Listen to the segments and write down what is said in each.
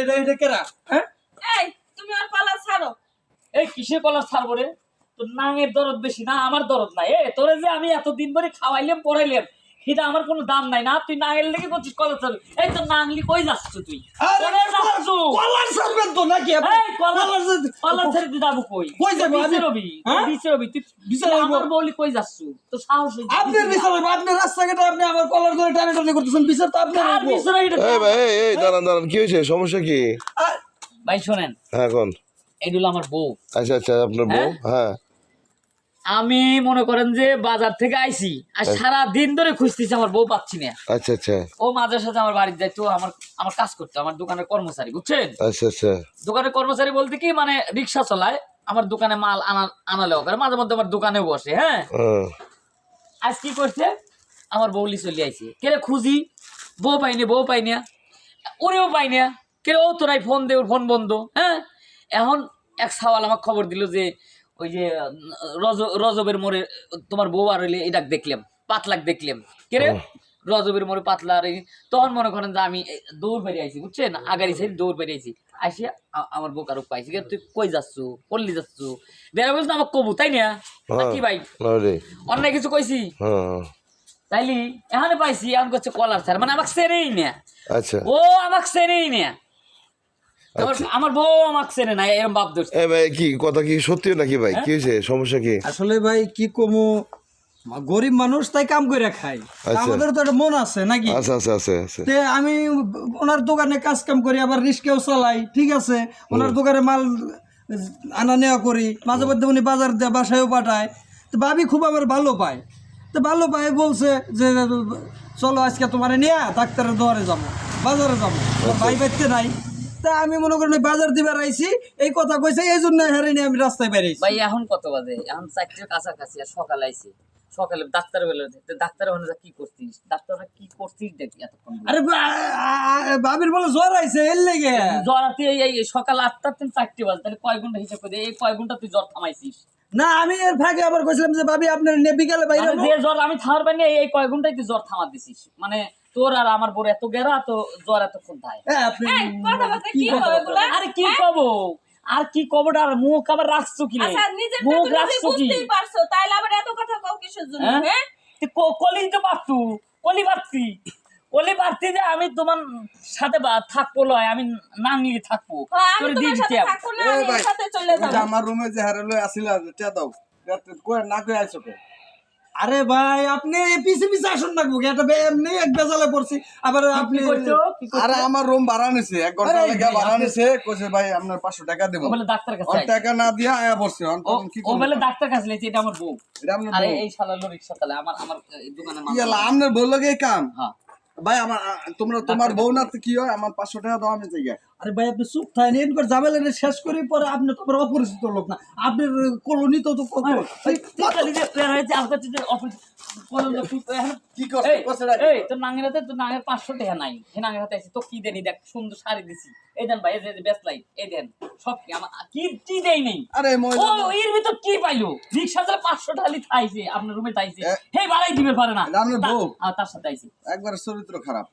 এটা এটা কেরা? হ্যাঁ? এই তুমি আর পালা ছাড়ো। এই কিসে কলার ছাড়বো রে? তোর নাঙের দরদ বেশি না আমার দরদ নাই। এ তোরে যে আমি এতদিন ধরে খাওয়াইলাম পড়াইলাম সেটা আমার কোনো দাম নাই না তুই নাঙের লেগে করছিস কলার ছাড়বি এই তোর নাংলি কই যাচ্ছ তুই? কলার ছাড়বেন তো নাকি আপনি? এই কলার যাব কই? কই যাব? হ্যাঁ? বিচে রবি তুই বিচে তুই রবি? আমার বলি কই যাচ্ছ? তো সাহস আপনার বিচার হবে আপনার রাস্তাঘাটে আপনি আমার কলার ধরে টানে টানে করতেছেন বিচার তো আর এটা? এই ভাই এই দাঁড়ান দাঁড়ান কি হয়েছে? সমস্যা কি? ভাই শোনেন। হ্যাঁ কোন? এইগুলো আমার বউ। আচ্ছা আচ্ছা আপনার বউ? হ্যাঁ। আমি মনে করেন যে বাজার থেকে আইছি আর সারা দিন ধরে খুঁজতেছি আমার বউ পাচ্ছি না। আচ্ছা আচ্ছা। ও মাঝে সাথে আমার বাড়িতে যাইতো আমার আমার কাজ করতো আমার দোকানের কর্মচারী বুঝছেন? আচ্ছা আচ্ছা। দোকানের কর্মচারী বলতে কি মানে রিক্সা চালায় আমার দোকানে মাল আনা আনালেও করে মাঝে মধ্যে আমার দোকানে বসে হ্যাঁ? হ্যাঁ। আজ কি করছে? আমার বউলি চলে আইছে। কেরে খুঁজি? বউ পাইনি বউ পাইনি ওরেও পাইনি কে ও তোরাই ফোন দে ওর ফোন বন্ধ হ্যাঁ? এখন এক সাওয়াল আমার খবর দিল যে ওই যে রজ রজবের মোড়ে তোমার বউ আর হইলে এটা দেখলাম পাতলাক দেখলাম। কে রে? রজবের মোড়ে পাতলা আর তখন মনে করেন যে আমি দৌড় বেরিয়ে আইছি বুঝছেন? আগারি সাইড দৌড় বেরিয়ে আইছি। আসি আমার বউ কারও পাইছি কে তুই কই যাচ্ছ? পল্লি যাচ্ছ? বেড়া বলছো আমার কবু তাই না? না কি ভাই? না অন্যায় কিছু কইছি? হ্যাঁ। তাইলি এখানে পাইছি এখন করছে কলার স্যার মানে আমাকে চেনেই না। আচ্ছা। ও আমাকে চেনেই না। আমার আমার বউ আমাকে চেনে না এরকম বাপ দোষ এ ভাই কি কথা কি সত্যি নাকি ভাই? কি হয়েছে? সমস্যা কি? আসলে ভাই কি কমু? গরিব মানুষ তাই কাম করে খায়। আচ্ছা। আমাদের তো একটা মন আছে নাকি? আচ্ছা আচ্ছা আচ্ছা আচ্ছা। তে আমি ওনার দোকানে কাজ কাম করি আবার রিস্কেও চালাই ঠিক আছে? ওনার দোকানে মাল আনা নেওয়া করি মাঝে মধ্যে উনি বাজার দেয় বাসায়ও পাঠায়। তো ভাবি খুব আমার ভালো পায়। তো ভালো পায় বলছে যে চলো আজকে তোমার নিয়ে ডাক্তারের দোয়ারে যাব বাজারে যাব। ভাই বাইতে নাই। তা আমি মনে করি বাজার দিবার আইছি এই কথা কইছে এই জন্য হেরে নিয়ে আমি রাস্তায় বেরিয়েছি। ভাই এখন কত বাজে? এখন চারটের কাছাকাছি আর সকাল আইছি। সকালে ডাক্তার বেলা ডাক্তার ওখানে যা কি করছিস? ডাক্তাররা কি করছিস দেখি এতক্ষণ আরে বা- আ- আ- ভাবির বলে জ্বর আইছে এর লেগে। জ্বর এই সকাল আটটার থেকে চারটে বাজে। তাহলে কয় ঘণ্টা হিসাব করে দে, এই কয় ঘণ্টা তুই জ্বর থামাইছিস? না আমি এর ফাঁকে আবার কইছিলাম যে ভাবি আপনার নিয়ে বিকালে বাইরে মানে যে জ্বর আমি থামার পাইনি এই- কয় ঘন্টায় তুই জ্বর থামা দিছিস মানে তোর আর আমার বড় এত গেরা তো জ্বর হ্যাঁ, হবে এগুলা? আরে কি কব? আর কি কবর আর মুখ আবার রাখছো কি? আচ্ছা নিজের মুখ রাখছো কি? বুঝতেই পারছ তাইলে আবার এত কথা কও কিসের জন্য হ্যাঁ? হ্যাঁ? কলি তো পারতু কলি পারতি কলি পারতি যে আমি তোমার সাথে থাকব লয় আমি নাঙ্গলি থাকব। আমি তোরে দিয়ে তোমার সাথে থাকব না আমি এর সাথে চলে ওই যে আমার রুমে যে হারে লই আসিলা টা দাও। কই না কই আইছো কে আরে ভাই আপনি পিছে পিছে আসুন না বুকে এটা এমনি এক বেজালে পড়ছি। আবার আপনি কি কি? আরে আমার রুম ভাড়া নিছে এক ঘণ্টা আরে লাগে ভাই, ভাড়া নিছে কইছে ভাই আপনার 500 টাকা দেব। বলে ডাক্তার কাছে আই। টাকা না দিয়া আয়া বসছে অন কি ও করব? বলে ডাক্তার কাছে লেছে এটা আমার বউ। এটা আপনার আরে এই শালা লো রিক্সা তালে আমার আমার দোকানে মাল ইয়ালা আপনার বউ লাগে কাম? হ্যাঁ। ভাই আমার তোমরা তোমার বউ না তো কি হয়? আমার 500 টাকা দাও আমি যাই আরে ভাই আপনি চুপ থাকেন এরপর যাবেন শেষ করে পরে আপনি তো অপরিচিত লোক না। আপনার কলোনি তো তো কি পাঁচশো টাকা নাই। হে হাতে তো দেনি? দেখ সুন্দর শাড়ি দিছি। এই দেন ভাই এই বেস্ট লাইট এই দেন। সব কি? আমার কি কি দেই নেই। আরে ও এর ভিতর কি পাইলো? রিক্সা চালে পাঁচশো টাকা থাইছে আপনার রুমে থাইছে হে বাড়াই দিবে পারে না। তার সাথে আইছে। একবার চরিত্র খারাপ।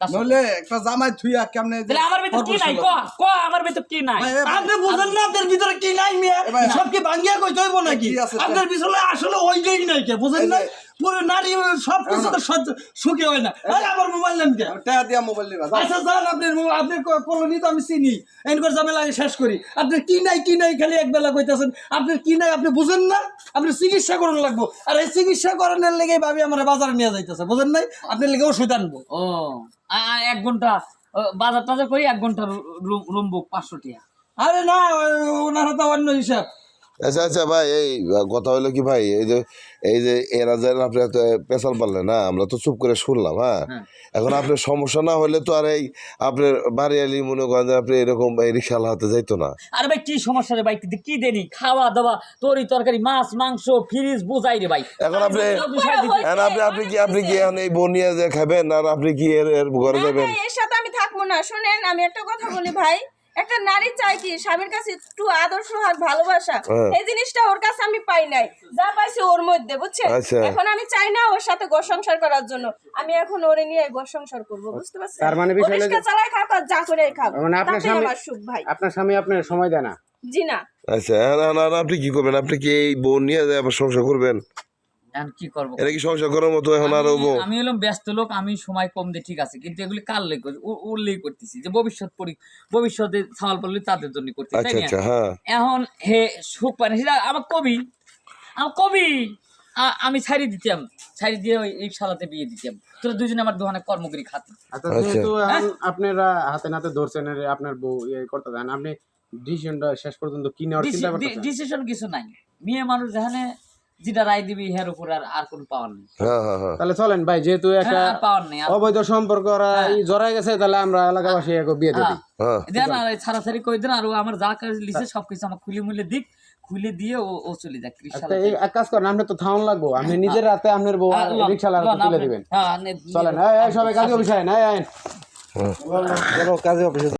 সাথে। একটা জামাই থুইয়া কেমনে যে তাহলে আমার ভিতর কি নাই? ক ক আমার ভিতর কি নাই? আপনি বুঝেন না আপনার ভিতরে কি নাই মিয়া? সব কি ভাঙ্গিয়া কই তৈব নাকি? আপনার পিছনে আসলে ওই নাই কে বুঝেন না? পুরো নারী সব কিছু তো সহ্য সুখী হয় না। আরে আমার মোবাইল নেন কে? টাকা দিয়া মোবাইল নিবা। আচ্ছা যান আপনার ক- কলোনি তো আমি চিনি। এনকর ঝামেলা আমি শেষ করি। আপনার কি নাই কি নাই খালি এক বেলা কইতাছেন। আপনার কি নাই আপনি বুঝেন না আপনি চিকিৎসা করুন লাগবো। আর এই চিকিৎসা করানোর লেগে ভাবি আমার বাজারে নিয়ে যাইতেছে বুঝেন নাই? আপনার লেগে ওষুধ আনব। ও এক ঘণ্টা বাজার টাজার করি এক ঘণ্টা রুম বুক পাঁচশো টাকা। আরে না ওনার হাতে অন্য হিসাব। আচ্ছা আচ্ছা ভাই এই কথা হলো কি ভাই এই যে এই যে এরা যে আপনি পেশাল পারলেন না আমরা তো চুপ করে শুনলাম হ্যাঁ। হ্যাঁ। এখন আপনার সমস্যা না হলে তো আর এই আপনার বাড়ি আলি মনে করেন যে আপনি এরকম এই রিক্সাওয়ালা হাতে যাইতো না। আরে ভাই কি সমস্যা রে ভাই? কি- দেনি? খাওয়া দাওয়া তরি তরকারি মাছ মাংস ফ্রিজ বোঝাই রে ভাই। এখন আপনি আপনি আপনি কি আপনি কি এখন এই বনিয়া যে খাবেন আর আপনি কি এর এর ঘরে যাবেন? এর সাথে আমি থাকব না। শুনেন আমি একটা কথা বলি ভাই। একটা নারী চাই কি স্বামীর কাছে একটু আদর্শ আর ভালোবাসা। হ্যাঁ। এই জিনিসটা ওর কাছে আমি পাই নাই। যা পাইছি ওর মধ্যে বুঝছেন আচ্ছা। এখন আমি চাই না ওর সাথে ঘর সংসার করার জন্য। আমি এখন ওরে নিয়ে ঘর সংসার করব বুঝতে পারছেন? তার মানে বিষয় হলো চালায় খাক আর যা করে খাক। মানে আপনার স্বামী- আমার সুখ ভাই। আপনার স্বামী আপনার সময় দেয় না। জি না। আচ্ছা আপনি কি করবেন? আপনি কি এই বোন নিয়ে যায় আবার সংসার করবেন? কি করব? এটা কি সংসার করার মতো এখন আর আমি- বউ আমি হলাম ব্যস্ত লোক আমি সময় কম দিয়ে ঠিক আছে। কিন্তু এগুলি কার লেগে ও- করতেছি। যে ভবিষ্যৎ পরি ভবিষ্যতে সওয়াল পড়লে তাদের জন্য করতেছি আচ্ছা তাই না? আচ্ছা হ্যাঁ। এখন হে সুখ পায় সেটা আমার কবি আমার কবি। আমি ছাড়ি দিতাম ছাড়ি দিয়ে ওই রিক্সালাতে বিয়ে দিতাম। তোরা দুজনে আমার দোকানে কর্মকরি খাতে। আচ্ছা আচ্ছা। যেহেতু আপনারা হাতে নাতে ধরছেন আপনার বউ ইয়ে করতে দেন আপনি ডিসিশনটা শেষ পর্যন্ত কি নেওয়ার চিন্তা করতেছেন? ডিসিশন কিছু নাই। মেয়ে মানুষ যেখানে যেটা রায় দিবি হের উপর আর আর কোনো পাওয়ার নেই। হ্যাঁ হ্যাঁ হ্যাঁ। তাহলে চলেন ভাই যেহেতু একটা পাওয়ার নেই অবৈধ সম্পর্ক গেছে তাহলে আমরা এলাকাবাসী একে বিয়ে দিই। হ্যাঁ। দেন আর ছাড়াছাড়ি করে দেন আর আমার যা কাজ লিখে সবকিছু আমার খুলে মুলে দিক খুলে দিয়ে ও ও চলে যাক আচ্ছা এই এক কাজ করেন আপনি তো থাউন লাগবো। আপনি নিজের রাতে আপনার বউ আর লন, রিক্সালার তুলে দিবেন। হ্যাঁ, চলেন এই, এই সবাই কাজে অফিসে আইন এই আইন। হ্যাঁ। কাজে অফিসে